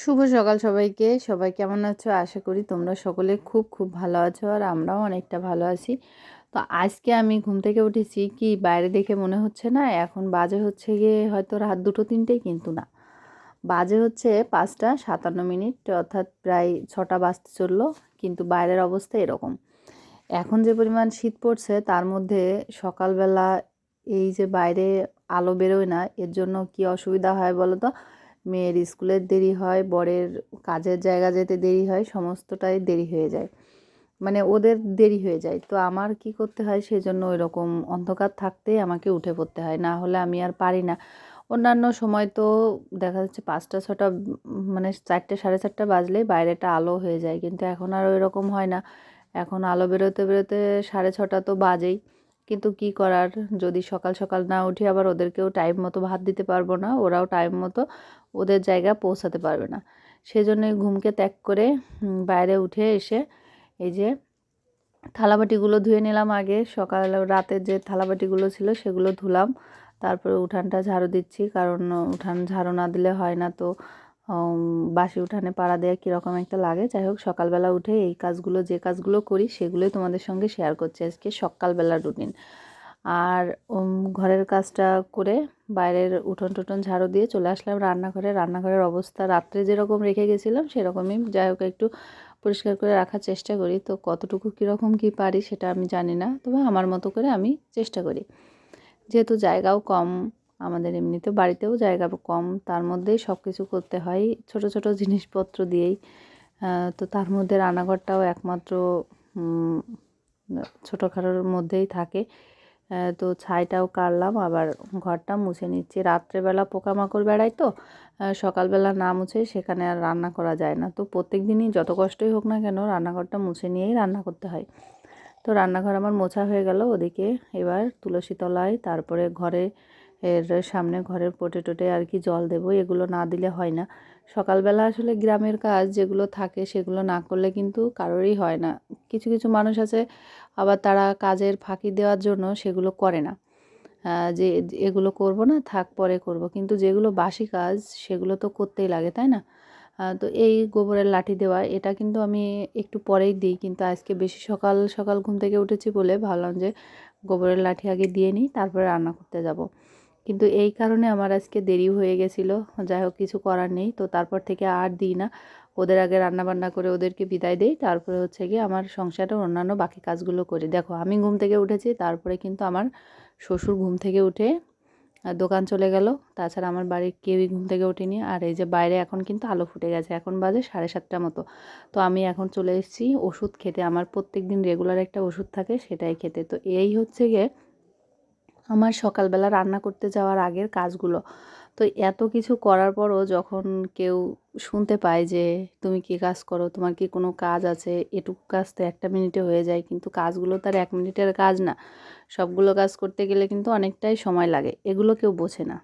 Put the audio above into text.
শুভ সকাল সবাইকে। সবাই কেমন আছো? আশা করি তোমরা সকলে খুব খুব ভালো আছো আর আমরাও অনেকটা ভালো আছি। তো আজকে আমি ঘুম থেকে উঠেছি কি বাইরে দেখে মনে হচ্ছে না। এখন বাজে হচ্ছে গিয়ে হয়তো রাত দুটো, তিনটেই কিন্তু না। বাজে হচ্ছে পাঁচটা সাতান্ন মিনিট, অর্থাৎ প্রায় ছটা বাজতে চলল, কিন্তু বাইরের অবস্থা এরকম। এখন যে পরিমাণ শীত পড়ছে, তার মধ্যে সকালবেলা এই যে বাইরে আলো বেরোয় না, এর জন্য কি অসুবিধা হয় বলো তো? মেয়ের স্কুলের দেরি হয়, বরের কাজের জায়গা যেতে দেরি হয়, সমস্তটাই দেরি হয়ে যায়। মানে ওদের দেরি হয়ে যায়। তো আমার কি করতে হয়, সেজন্য ওই রকম অন্ধকার থাকতেই আমাকে উঠে পড়তে হয়। না হলে আমি আর পারি না। অন্যান্য সময় তো দেখা যাচ্ছে পাঁচটা, ছটা মানে চারটে, সাড়ে চারটা বাজলেই বাইরেটা আলো হয়ে যায়। কিন্তু এখন আর ওই রকম হয় না। এখন আলো বেরোতে বেরোতে সাড়ে ছটা তো বাজেই। কিন্তু কি করার? যদি সকাল সকাল না উঠি আবার ওদেরকেও টাইম মতো ভাত দিতে পারব না, ওরাও টাইম মতো ওদের জায়গা পৌঁছাতে পারবে না। সেজন্যই ঘুমকে ত্যাগ করে বাইরে উঠে এসে এই যে থালাবাটিগুলো ধুয়ে নিলাম আগে। সকাল রাতের যে থালাবাটিগুলো ছিল সেগুলো ধুলাম। তারপরে উঠানটা ঝাড়ু দিচ্ছি, কারণ উঠান ঝাড়ু না দিলে হয় না। তো বাসি উঠানে পাড়া দেওয়া কীরকম একটা লাগে? যাই হোক, সকালবেলা উঠে এই কাজগুলো, যে কাজগুলো করি সেগুলোই তোমাদের সঙ্গে শেয়ার করছি আজকে সকালবেলা রুটিন আর ঘরের কাজটা করে বাইরের উঠোন টুটন ঝাড়ু দিয়ে চলে আসলাম রান্নাঘরে। রান্নাঘরের অবস্থা রাত্রে যেরকম রেখে গেছিলাম সেরকমই। যাই হোক, একটু পরিষ্কার করে রাখার চেষ্টা করি। তো কতটুকু কীরকম কী পারি সেটা আমি জানি না। তবে আমার মতো করে আমি চেষ্টা করি। যেহেতু জায়গাও কম আমাদের এমনিতে বাড়িতেও জায়গা কম, তার মধ্যেই সব কিছু করতে হয়। ছোট ছোট জিনিসপত্র দিয়েই তো তার মধ্যে রান্নাঘরটাও একমাত্র ছোটোখাটোর মধ্যেই থাকে। তো ছাইটাও কাটলাম, আবার ঘরটা মুছে নিচ্ছি। রাত্রেবেলা পোকামাকড় বেড়ায় তো সকালবেলা না মুছে সেখানে আর রান্না করা যায় না। তো প্রত্যেক দিনই যত কষ্টই হোক না কেন রান্নাঘরটা মুছে নিয়েই রান্না করতে হয়। তো রান্নাঘর আমার মোছা হয়ে গেল ওদিকে। এবার তুলসী তলায়, তারপরে ঘরে এর সামনে ঘরের পোটে টোটে আর কি জল দেবো, এগুলো না দিলে হয় না। সকালবেলা আসলে গ্রামের কাজ যেগুলো থাকে সেগুলো না করলে কিন্তু কারোরই হয় না। কিছু কিছু মানুষ আছে, আবার তারা কাজের ফাঁকি দেওয়ার জন্য সেগুলো করে না। যে এগুলো করব না, থাক পরে করব। কিন্তু যেগুলো বাসি কাজ সেগুলো তো করতেই লাগে, তাই না? তো এই গোবরের লাঠি দেওয়া, এটা কিন্তু আমি একটু পরেই দিই। কিন্তু আজকে বেশি সকাল সকাল ঘুম থেকে উঠেছি বলে ভাবলাম যে গোবরের লাঠি আগে দিয়ে নিই, তারপরে রান্না করতে যাব। কিন্তু এই কারণে আমার আজকে দেরি হয়ে গেছিল। যাই হোক, কিছু করার নেই। তো তারপর থেকে আর দিই না। ওদের আগে রান্না বান্না করে ওদেরকে বিদায় দেই। তারপরে হচ্ছে গিয়ে আমার সংসারের অন্যান্য বাকি কাজগুলো করি। দেখো, আমি ঘুম থেকে উঠেছি, তারপরে কিন্তু আমার শ্বশুর ঘুম থেকে উঠে দোকান চলে গেল। তাছাড়া আমার বাড়ির কেউই ঘুম থেকে ওঠেনি। আর এই যে বাইরে এখন কিন্তু আলো ফুটে গেছে। এখন বাজে সাড়ে সাতটা মতো। তো আমি এখন চলে এসেছি ওষুধ খেতে। আমার প্রত্যেক দিন রেগুলার একটা ওষুধ থাকে সেটাই খেতে। তো এই হচ্ছে গিয়ে আমার সকালবেলা রান্না করতে যাওয়ার আগের কাজগুলো। তো এত কিছু করার পরও যখন কেউ শুনতে পায় যে, তুমি কি কাজ করো? তোমার কি কোনো কাজ আছে? এটুকু কাজ তো একটা মিনিটে হয়ে যায়, কিন্তু কাজগুলো তার এক মিনিটের কাজ না। সবগুলো কাজ করতে গেলে কিন্তু অনেকটাই সময় লাগে। এগুলো কেউ বোঝে না।